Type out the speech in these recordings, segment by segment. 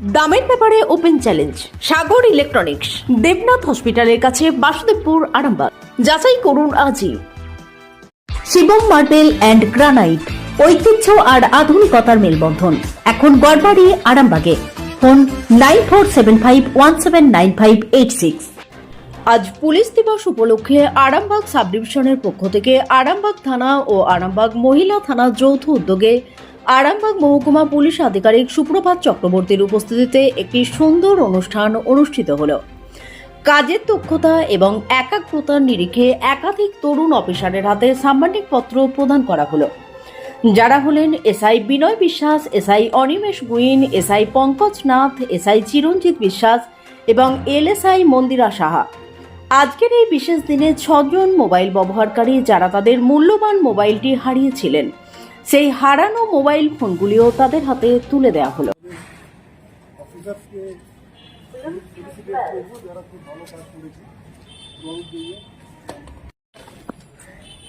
দামের ব্যাপারে open challenge, Sagar electronics, Debnath হসপিটালের কাছে বাসুদেবপুর, আরামবাগ। যাচাই করুন আজই। শিবম মার্বেল অ্যান্ড গ্রানাইট, ঐতিহ্য আর আধুনিকতার মেলবন্ধন। এখন গড়বাড়ি, আরামবাগে। Phone nine four seven five one seven nine five eight six. আজ পুলিশ দিবস উপলক্ষে আরামবাগ সাব ডিভিশনের পক্ষ থেকে আরামবাগ থানা ও আরামবাগ মহিলা থানা যৌথ উদ্যোগে আরামবাগ মহকুমা পুলিশ আধিকারিক সুপ্রভাত চক্রবর্তীর উপস্থিতিতে একটি সুন্দর অনুষ্ঠান অনুষ্ঠিত হলো। কাজের দক্ষতা এবং একাগ্রতার নিরিখে একাধিক তরুণ অফিসারের হাতে সাম্মানিক পত্র প্রদান করা হলো। যারা হলেন SI Binoy Biswas, SI Animesh Guin, SI Pankaj Nath, SI Chiranjit Biswas এবং এলএসআই মন্দিরা সাহা। আজকের এই বিশেষ দিনে ছজন মোবাইল ব্যবহারকারী যারা তাদের মূল্যবান মোবাইলটি হারিয়েছিলেন। সেই হারানো মোবাইল ফোনগুলিও তাদের হাতে তুলে দেওয়া হলো।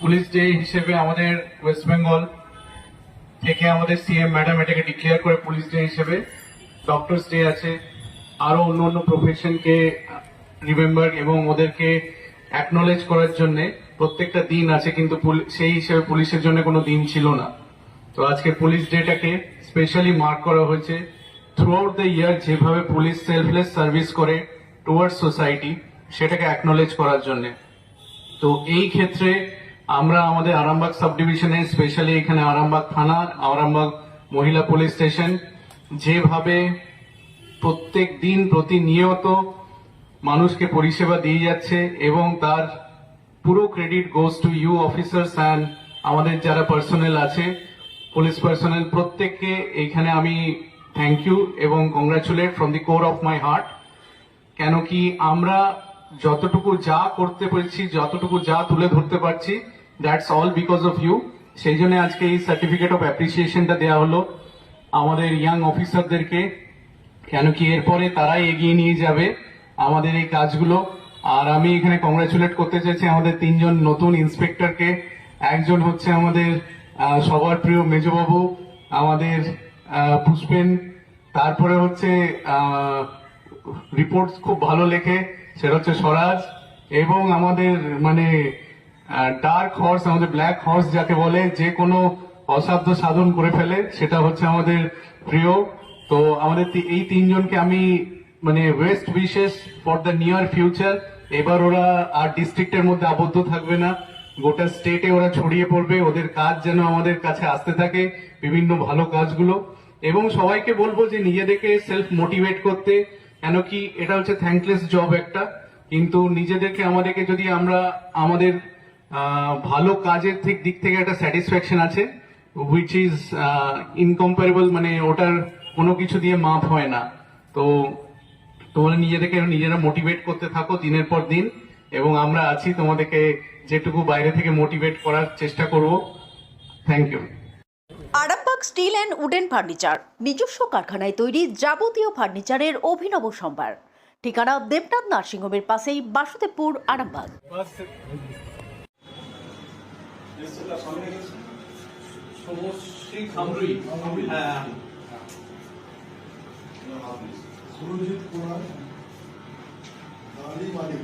পুলিশ ডে হিসেবে আমাদের ওয়েস্ট বেঙ্গল থেকে আমাদের সিএম, ম্যাডাম এটাকে ডিক্লেয়ার করে পুলিশ ডে হিসেবে ডক্টরস ডে আছে, আরও অন্য অন্য প্রফেশনকে রিমেম্বার এবং ওদেরকে অ্যাকনোলেজ করার জন্য প্রত্যেকটা দিন আছে, কিন্তু সেই হিসেবে পুলিশের জন্য কোনো দিন ছিল না। তো আজকে পুলিশ ডেটাকে স্পেশালি মার্ক করা হয়েছে। থ্রু আউট দ্য ইয়ার যেভাবে পুলিশ সেলফলেস সার্ভিস করে টুয়ার্ডস সোসাইটি সেটাকে অ্যাকনোলেজ করার জন্য। তো এই ক্ষেত্রে আমরা আমাদের আরামবাগ সাব ডিভিশনে স্পেশালি এখানে আরামবাগ থানা, আরামবাগ মহিলা পুলিশ স্টেশন যেভাবে প্রত্যেক দিন প্রতিনিয়ত মানুষকে পরিষেবা দিয়ে যাচ্ছে এবং তার পুরো credit goes to you officers and আমাদের যারা পার্সোনেল আছে পুলিশ পার্সোনেল প্রত্যেককে এইখানে আমি থ্যাংক ইউ এবং congratulate from the core of my heart কেন কি আমরা যতটুকু যা করতে পেরেছি, যতটুকু যা তুলে ধরতে পারছি that's all because of you সেই জন্য আজকে এই সার্টিফিকেট অফ অ্যাপ্রিসিয়েশনটা দেওয়া হলো আমাদের ইয়াং অফিসারদেরকে কেন কি এরপরে তারাই এগিয়ে নিয়ে যাবে আমাদের এই কাজগুলো। আর আমি এখানে কংগ্রাচুলেট করতে চাইছি আমাদের তিনজন নতুন ইন্সপেক্টরকে একজন হচ্ছে আমাদের সবার প্রিয় মেজবাবু, আমাদের পুষ্পেন, তারপরে হচ্ছে রিপোর্টস খুব ভালো লেখে, সেটা হচ্ছে স্বরাজ এবং আমাদের মানে ডার্ক হর্স আমাদের ব্ল্যাক হর্স যাকে বলে, যে কোনো অসাধ্য সাধন করে ফেলে, সেটা হচ্ছে আমাদের প্রিয়। তো আমাদের এই তিনজনকে আমি মানে best wishes for the near future এবার ওরা আর ডিস্ট্রিক্টের মধ্যে আবদ্ধ থাকবে না। গোটা স্টেটে ওরা ছড়িয়ে পড়বে, ওদের কাজ যেন আমাদের কাছে আসতে থাকে, বিভিন্ন ভালো কাজগুলো। এবং সবাইকে বলব যে নিজেদেরকে সেলফ মোটিভেট করতে কেন কি এটা হচ্ছে থ্যাঙ্কলেস জব একটা। কিন্তু নিজেদেরকে, আমাদেরকে যদি আমরা আমাদের ভালো কাজের ঠিক দিক থেকে একটা স্যাটিসফ্যাকশন আছে হুইচ ইজ ইনকম্পারেবল মানে ওটার কোনো কিছু দিয়ে মাপ হয় না। তো তোমরা নিজেদেরকে নিজেরা মোটিভেট করতে থাকো দিনের পর দিন। এবং আমরা আছি তোমাদেরকে যেটুকু বাইরে থেকে মোটিভেট করার চেষ্টা করব। Thank you Arambagh steel and wooden furniture নিজস্ব কারখানায় তৈরি যাবতীয় ফার্নিচারের অভিনব সম্ভার। ঠিকানা দেবনাথ নার্সিংহোমের পাশেই বাসুদেবপুর আরামবাগ। সুরজিৎ কুমার মালিক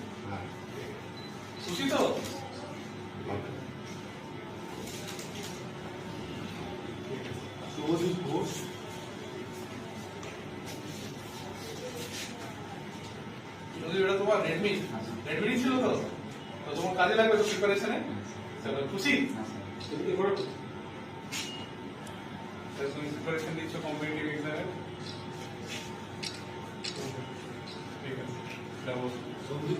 খুশি তো ঘোষ এটা তোমার রেডমি রেডমি ছিল তো তো তোমার কাজে লাগবে তো প্রিপারেশনে খুশি তুমি প্রিপারেশন দিচ্ছ কম্পিটিটিভ এক্সামে ঠিক আছে যাব সন্দীপ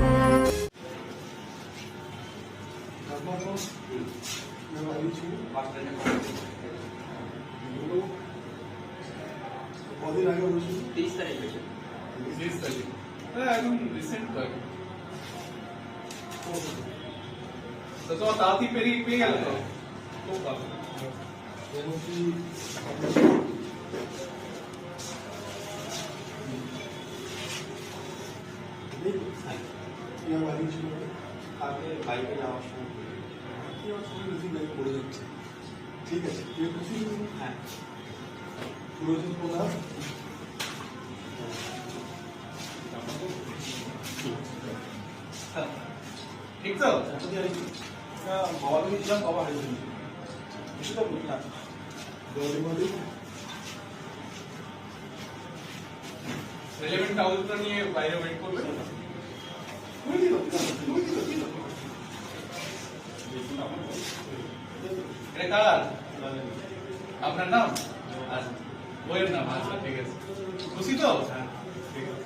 বলেছিল তেইশ তারিখ হ্যাঁ একদম রিসেন্ট তো একদম। তো তোমার তাড়াতাড়ি পেরিয়ে পেয়ে গেল তো খুব ভালো এবং কি বানিয়েছিল আগে বাইকে যাওয়ার সময় কি আমার সঙ্গে বেশি ব্যাগ পড়ে যাচ্ছে ঠিক আছে তুই খুশি হ্যাঁ পুরোজন প্রধান ঠিক তো? বাবা দিয়েছিলাম বাবা হারিয়ে কিছু তো বলি না। রেলেভেন্ট কাগজটা নিয়ে বাইরে ওয়েট করবে? এটা কার আপনার নাম? আচ্ছা। বইয়ের নাম আচ্ছা ঠিক আছে। খুশি তো? হ্যাঁ ঠিক আছে।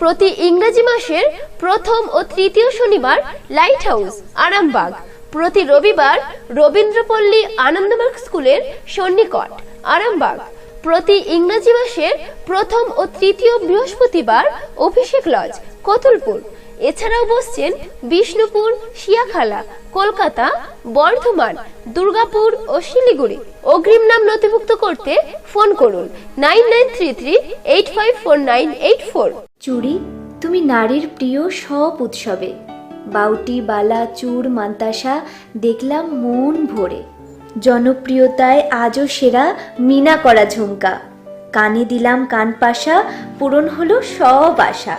প্রতি ইংরেজি মাসের প্রথম ও তৃতীয় শনিবার লাইট হাউস আরামবাগ। প্রতি রবিবার রবীন্দ্রপল্লী আনন্দবাগ স্কুলের সন্নিকট, আরামবাগ। প্রতি ইংরেজি মাসের প্রথম ও তৃতীয় বৃহস্পতিবার অভিষেক লজ কতুলপুর। এছাড়াও বসছেন বিষ্ণুপুর, শিয়াখালা, কলকাতা, বর্ধমান, দুর্গাপুর ও শিলিগুড়ি। অগ্রিম নাম নথিভুক্ত করতে ফোন করুন nine nine three three eight five four nine eight four. চুরি? তুমি নারীর প্রিয় সব উৎসবে। বাউটি, বালা, চুর, মান্তাসা, দেখলাম মন ভরে। জনপ্রিয়তায় আজও সেরা মিনা করা ঝুমকা। কানে দিলাম কান পাশা, পূরণ হলো সব আশা।